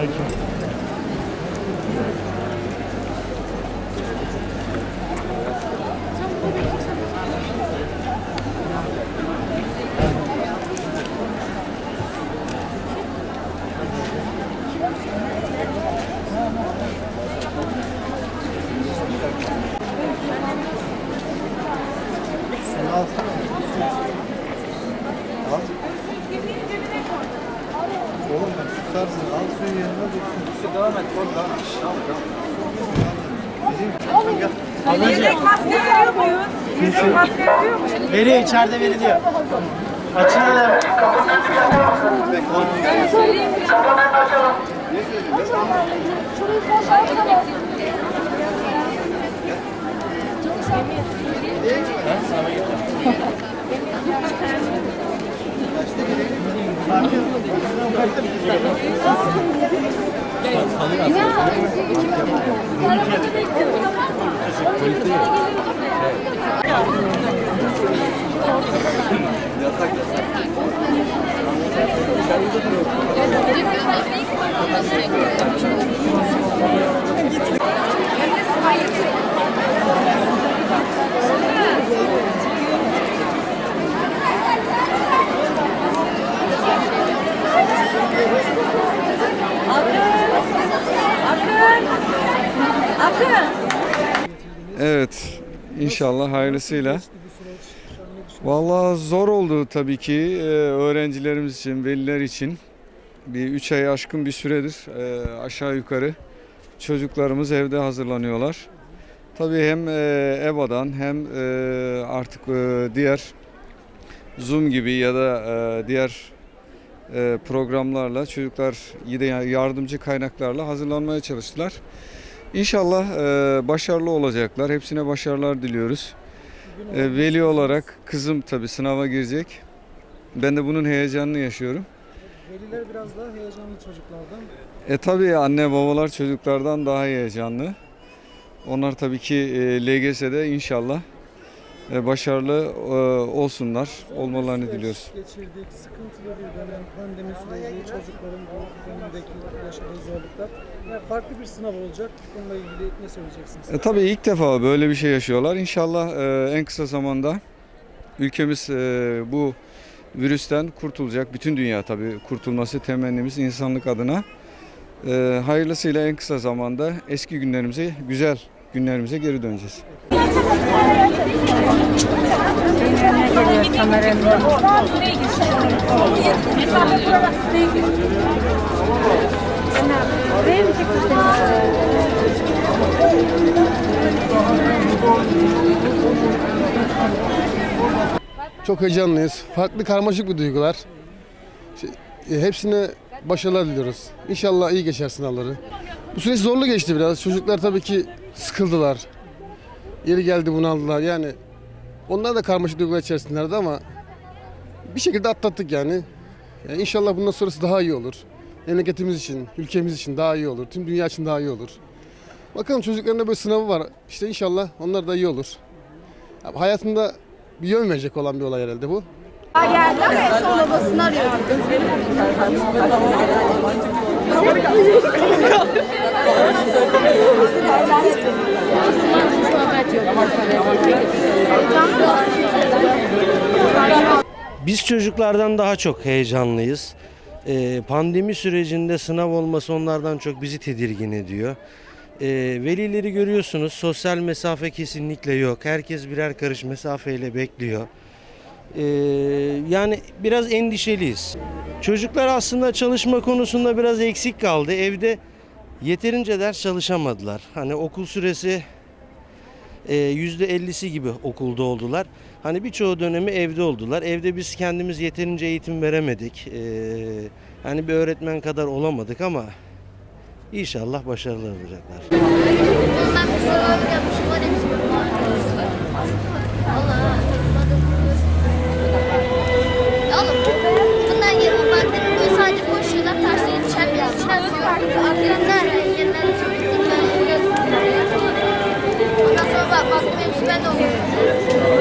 Thank you. Oğlum bak susarsın. Al suyu yanına dursun. Su devam et. Oğlum devam et. Yedek maske veriyor muyuz? Yedek maske veriyor muyuz? Veriyor içeride veriliyor. Açın. Yasak yasak. Sen burada duruyorsun. Evet, inşallah hayırlısıyla. Vallahi zor oldu tabii ki e, öğrencilerimiz için, veliler için. Bir üç ay aşkın bir süredir e, aşağı yukarı çocuklarımız evde hazırlanıyorlar. Tabii hem e, EBA'dan hem artık diğer Zoom gibi ya da diğer programlarla çocuklar yine yardımcı kaynaklarla hazırlanmaya çalıştılar. İnşallah e, başarılı olacaklar. Hepsine başarılar diliyoruz. E, veli olarak kızım tabii sınava girecek. Ben de bunun heyecanını yaşıyorum. Veliler biraz daha heyecanlı çocuklardan. E tabii anne babalar çocuklardan daha heyecanlı. Onlar tabii ki e, LGS'de inşallah başarılı e, olsunlar, olmalarını Süreç diliyoruz. Geçirdik, sıkıntılı bir dönem, pandemi süreci, çocukların bu dönemdeki yaşadığı zorluklar. Yani farklı bir sınav olacak. Bununla ilgili ne söyleyeceksiniz? E, tabii ilk defa böyle bir şey yaşıyorlar. İnşallah e, en kısa zamanda ülkemiz e, bu virüsten kurtulacak. Bütün dünya tabii kurtulması temennimiz insanlık adına. E, hayırlısıyla en kısa zamanda eski günlerimize, güzel günlerimize geri döneceğiz. Çok heyecanlıyız. Farklı karmaşık bir duygular. Şey, e, hepsine başarılar diliyoruz. İnşallah iyi geçer sınavları. Bu süreç zorlu geçti biraz. Çocuklar tabii ki sıkıldılar. Yeri geldi bunaldılar. Yani onlar da karmaşık duygular içerisindelerdi ama bir şekilde atlattık yani. yani inşallah bundan sonrası daha iyi olur. Memleketimiz için, ülkemiz için daha iyi olur. Tüm dünya için daha iyi olur. Bakalım çocukların da böyle sınavı var. İşte inşallah onlar da iyi olur. Ya hayatında bir yön verecek olan bir olay herhalde bu. geldi ama en son babasını arıyorum. Biz çocuklardan daha çok heyecanlıyız. Ee, pandemi sürecinde sınav olması onlardan çok bizi tedirgin ediyor. Ee, velileri görüyorsunuz sosyal mesafe kesinlikle yok. Herkes birer karış mesafeyle bekliyor. Ee, yani biraz endişeliyiz. Çocuklar aslında çalışma konusunda biraz eksik kaldı. Evde yeterince ders çalışamadılar. Hani okul süresi %50'si gibi okulda oldular. Hani birçoğu dönemi evde oldular. Evde biz kendimiz yeterince eğitim veremedik. Ee, hani bir öğretmen kadar olamadık ama inşallah başarılı olacaklar. 观众.